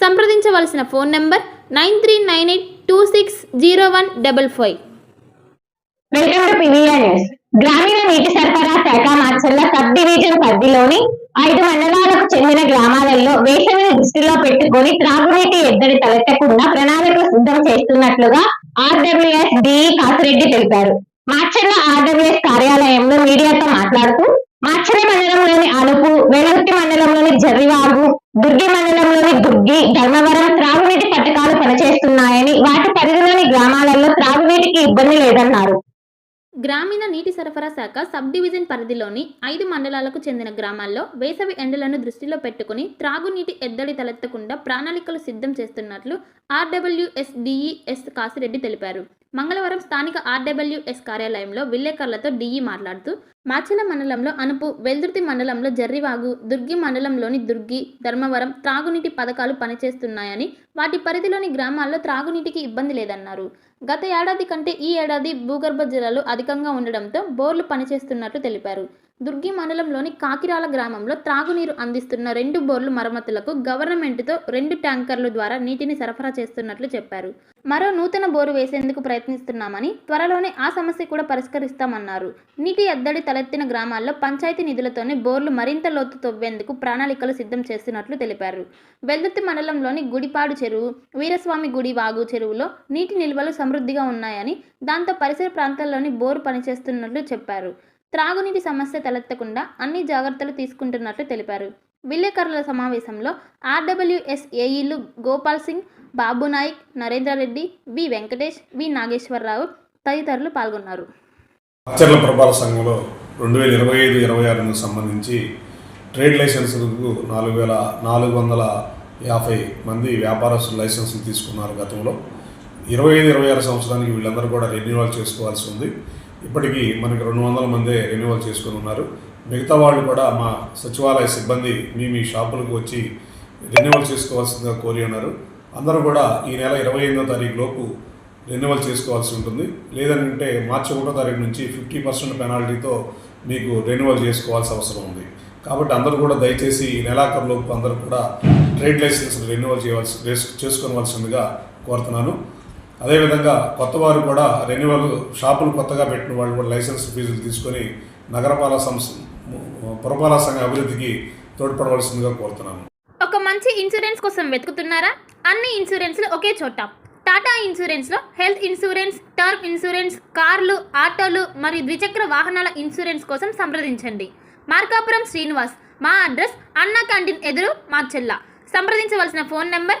సంప్రదించవలసిన phone number nine three nine eight two six zero one double five. గ్రామీణ నీటి సరఫరా శాఖ మాచర్ల సబ్ డివిజన్ పరిధిలోని ఐదు మండలాలకు చెందిన గ్రామాలలో వేసవిని దృష్టిలో పెట్టుకొని త్రాగునీటి ఎద్దడి తలెత్తకుండా ప్రణాళికలు సిద్ధం చేస్తున్నట్లుగా ఆర్డబ్ల్యూఎస్ డిఈ కాసిరెడ్డి తెలిపారు. మాచర్ల ఆర్డబ్ల్యూఎస్ కార్యాలయంలో మీడియాతో మాట్లాడుతూ మాచర్ల మండలంలోని అలుపు వెలుగుట్టి మండలంలోని జర్రివాగు దుర్గి మండలంలోని దుర్గి ధర్మవరం త్రాగునీటి పథకాలు పనిచేస్తున్నాయని వాటి పరిధిలోని గ్రామాలలో త్రాగునీటికి ఇబ్బంది లేదన్నారు. గ్రామీణ నీటి సరఫరా శాఖ సబ్ డివిజన్ పరిధిలోని ఐదు మండలాలకు చెందిన గ్రామాల్లో వేసవి ఎండలను దృష్టిలో పెట్టుకుని త్రాగునీటి ఎద్దడి తలెత్తకుండా ప్రణాళికలు సిద్ధం చేస్తున్నట్లు ఆర్డబ్ల్యూఎస్డిఈఎస్ కాసిరెడ్డి తెలిపారు. మంగళవారం స్థానిక ఆర్డబ్ల్యూఎస్ కార్యాలయంలో విలేకరులతో డిఈ మాట్లాడుతూ మాచల మండలంలో అనుపు వెల్దుర్తి మండలంలో జర్రివాగు దుర్గి మండలంలోని దుర్గి ధర్మవరం త్రాగునీటి పథకాలు పనిచేస్తున్నాయని వాటి పరిధిలోని గ్రామాల్లో త్రాగునీటికి ఇబ్బంది లేదన్నారు. గత ఏడాది కంటే ఈ ఏడాది భూగర్భ జలాలు అధికంగా ఉండడంతో బోర్లు పనిచేస్తున్నట్లు తెలిపారు. దుర్గి మండలంలోని కాకిరాల గ్రామంలో త్రాగునీరు అందిస్తున్న రెండు బోర్లు మరమ్మతులకు గవర్నమెంట్తో రెండు ట్యాంకర్ల ద్వారా నీటిని సరఫరా చేస్తున్నట్లు చెప్పారు. మరో నూతన బోరు వేసేందుకు ప్రయత్నిస్తున్నామని త్వరలోనే ఆ సమస్య కూడా పరిష్కరిస్తామన్నారు. నీటి ఎద్దడి తలెత్తిన గ్రామాల్లో పంచాయతీ నిధులతోనే బోర్లు మరింత లోతు తవ్వేందుకు ప్రణాళికలు సిద్ధం చేస్తున్నట్లు తెలిపారు. వెల్దుర్తి మండలంలోని గుడిపాడు చెరువు వీరస్వామి గుడి వాగు చెరువులో నీటి నిల్వలు సమృద్ధిగా ఉన్నాయని దాంతో పరిసర ప్రాంతాల్లోని బోరు పనిచేస్తున్నట్లు చెప్పారు. త్రాగునీటి సమస్య తలెత్తకుండా అన్ని జాగ్రత్తలు తీసుకుంటున్నట్లు తెలిపారు. విలేకరుల సమావేశంలో ఆర్డబ్ల్యూఎస్ ఏఈలు గోపాల్ సింగ్ బాబు నాయక్ నరేంద్రారెడ్డి వి వెంకటేష్ వి నాగేశ్వరరావు తదితరులు పాల్గొన్నారు. ఆచరణ ప్రభాల సంఘంలో రెండు వేల ఇరవై ఐదు ఇరవై ఆరుకు సంబంధించి ట్రేడ్ లైసెన్సులకు నాలుగు వేల నాలుగు వందల యాభై మంది వ్యాపారస్తులు లైసెన్సులు తీసుకున్నారు గతంలో. ఇరవై ఐదు ఇరవై ఆరు సంవత్సరానికి వీళ్ళందరూ కూడా రెన్యూవల్ చేసుకోవాల్సి ఉంది. ఇప్పటికీ మనకి రెండు వందల మందే రెన్యువల్ చేసుకుని ఉన్నారు. మిగతా వాళ్ళు కూడా మా సచివాలయ సిబ్బంది మీ మీ షాపులకు వచ్చి రెన్యువల్ చేసుకోవాల్సిందిగా కోరి ఉన్నారు. అందరూ కూడా ఈ నెల ఇరవై ఎనిమిదో తారీఖు లోపు రెన్యువల్ చేసుకోవాల్సి ఉంటుంది. లేదంటే మార్చి ఒకటో తారీఖు నుంచి ఫిఫ్టీ పర్సెంట్ పెనాల్టీతో మీకు రెన్యువల్ చేసుకోవాల్సి అవసరం ఉంది. కాబట్టి అందరూ కూడా దయచేసి ఈ నెలాఖరులోపు అందరూ కూడా ట్రేడ్ లైసెన్స్ రెన్యువల్ చేయవలసి చేసుకోవాల్సిందిగా కోరుతున్నాను. అదేవిధంగా కొత్త వారు కూడా రెన్యువల్ షాపులు కొత్తగా పెట్టిన వాళ్ళు కూడా లైసెన్స్ ఫీజులు తీసుకొని నగరపాలక సంస్థ పురపాలక సంఘ అభివృద్ధికి తోడ్పడవలసిందిగా కోరుతున్నాను. ఒక మంచి ఇన్సూరెన్స్ కోసం వెతుకుతున్నారా? అన్ని ఇన్సూరెన్స్లు ఒకే చోట. టాటా ఇన్సూరెన్స్లో హెల్త్ ఇన్సూరెన్స్ టర్మ్ ఇన్సూరెన్స్ కార్లు ఆటోలు మరియు ద్విచక్ర వాహనాల ఇన్సూరెన్స్ కోసం సంప్రదించండి. మార్కాపురం శ్రీనివాస్ మా అడ్రస్ అన్నా క్యాంటీన్ ఎదురు మా మార్చెల్ల సంప్రదించవలసిన phone number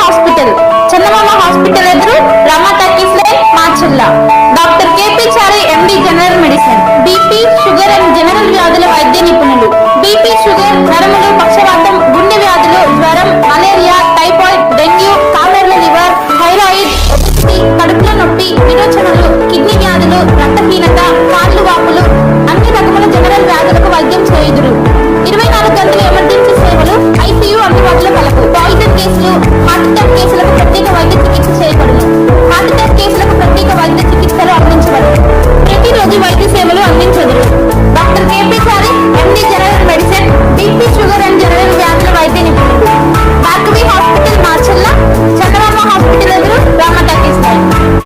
హాస్పిటల్. చందమామ హాస్పిటల్ ఎదురు రమా మా లైన్